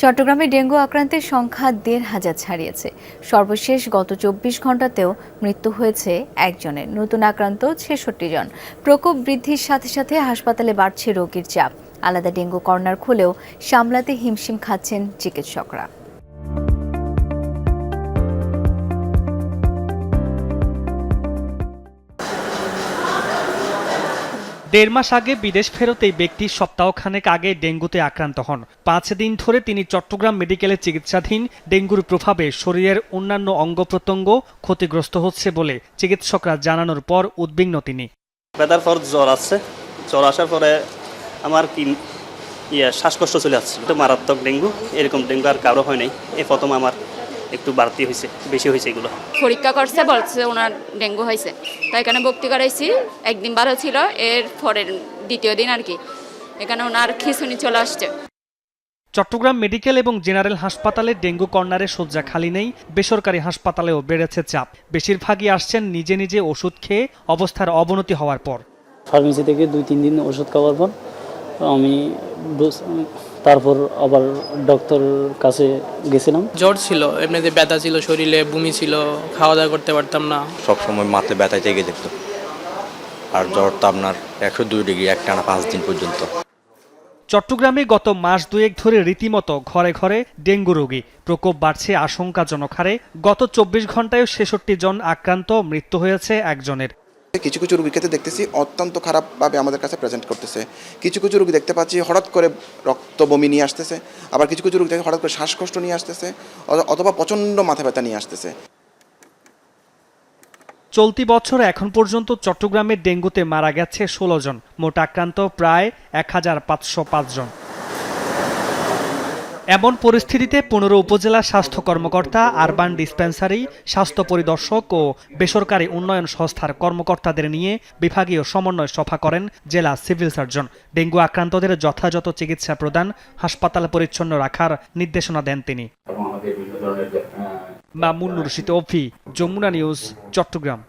চট্টগ্রামে ডেঙ্গু আক্রান্তের সংখ্যা দেড় হাজার ছাড়িয়েছে। সর্বশেষ গত চব্বিশ ঘন্টাতেও মৃত্যু হয়েছে একজনের। নতুন আক্রান্ত ছেষট্টি জন। প্রকোপ বৃদ্ধির সাথে সাথে হাসপাতালে বাড়ছে রোগীর চাপ। আলাদা ডেঙ্গু কর্নার খুলেও সামলাতে হিমশিম খাচ্ছেন চিকিৎসকরা। দেড় মাস আগে বিদেশ ফেরত এই ব্যক্তি সপ্তাহখানেক আগে ডেঙ্গুতে আক্রান্ত হন। পাঁচ দিন ধরে তিনি চট্টগ্রাম মেডিকেলে চিকিৎসাধীন। ডেঙ্গুর প্রভাবে শরীরের অন্যান্য অঙ্গ প্রত্যঙ্গ ক্ষতিগ্রস্ত হচ্ছে বলে চিকিৎসকরা জানানোর পর উদ্বিগ্ন তিনি। বেদার পর জ্বর আসছে। জ্বর আসার পরে আমার কি ইয়ে শ্বাসকষ্ট চলে আসছে মারাত্মক ডেঙ্গু, এরকম ডেঙ্গু আর কারও হয় নাই। এই প্রথম আমার একটু বাড়তি হয়েছে বেশি হয়েছে এগুলো। পরীক্ষা করছে বলছে ওনার ডেঙ্গু হয়েছে। তাই এখানে ভর্তি করাইছি একদিন ভালো ছিল এর পরের দ্বিতীয় দিন আর কি। এখানে ওনার খিঁচুনি চলে আসছে। চট্টগ্রাম মেডিকেল এবং জেনারেল হাসপাতালে ডেঙ্গু কর্নারে শয্যা খালি নেই বেসরকারি হাসপাতালেও বেড়েছে চাপ। বেশিরভাগই আসছেন নিজে নিজে ওষুধ খেয়ে অবস্থার অবনতি হওয়ার পর। ফার্মেসি থেকে দুই তিন দিন ওষুধ খাওয়ার পর আমি তারপর আবার ডক্টর কাছে গেছিলাম। জ্বর ছিল এমনিতে ব্যথা ছিল শরীরে বমি ছিল খাওয়া দাওয়া করতে পারতাম না। সব সময় মাথায় ব্যথায় থেকে যেত। আর জ্বর তো আপনার একশো দুই ডিগ্রি এক টানা পাঁচ দিন পর্যন্ত। চট্টগ্রামে গত মাস দুয়েক ধরে রীতিমতো ঘরে ঘরে ডেঙ্গু রোগী। প্রকোপ বাড়ছে আশঙ্কাজনক হারে। গত চব্বিশ ঘন্টায় ছেষট্টি জন আক্রান্ত মৃত্যু হয়েছে একজনের। কিছু কিছু রুগীর ক্ষেত্রে দেখতেছি অত্যন্ত খারাপভাবে আমাদের কাছে প্রেজেন্ট করতেছে। কিছু কিছু রুগী দেখতে পাচ্ছি হঠাৎ করে রক্ত বমি নিয়ে আসতেছে, আবার কিছু কিছু রুগী দেখে হঠাৎ করে শ্বাসকষ্ট নিয়ে আসতেছে অথবা প্রচণ্ড মাথা ব্যথা নিয়ে আসতেছে। চলতি বছর এখন পর্যন্ত চট্টগ্রামে ডেঙ্গুতে মারা গেছে ষোলো জন, মোট আক্রান্ত প্রায় এক হাজার পাঁচশো পাঁচ জন। এমন পরিস্থিতিতে পনেরো উপজেলা স্বাস্থ্য কর্মকর্তা আরবান ডিসপেন্সারি স্বাস্থ্য পরিদর্শক ও বেসরকারি উন্নয়ন সংস্থার কর্মকর্তাদের নিয়ে বিভাগীয় সমন্বয় সভা করেন জেলা সিভিল সার্জন। ডেঙ্গু আক্রান্তদের যথাযথ চিকিৎসা প্রদান হাসপাতাল পরিচ্ছন্ন রাখার নির্দেশনা দেন তিনি। মামুন নুরশিদ অফি যমুনা নিউজ চট্টগ্রাম।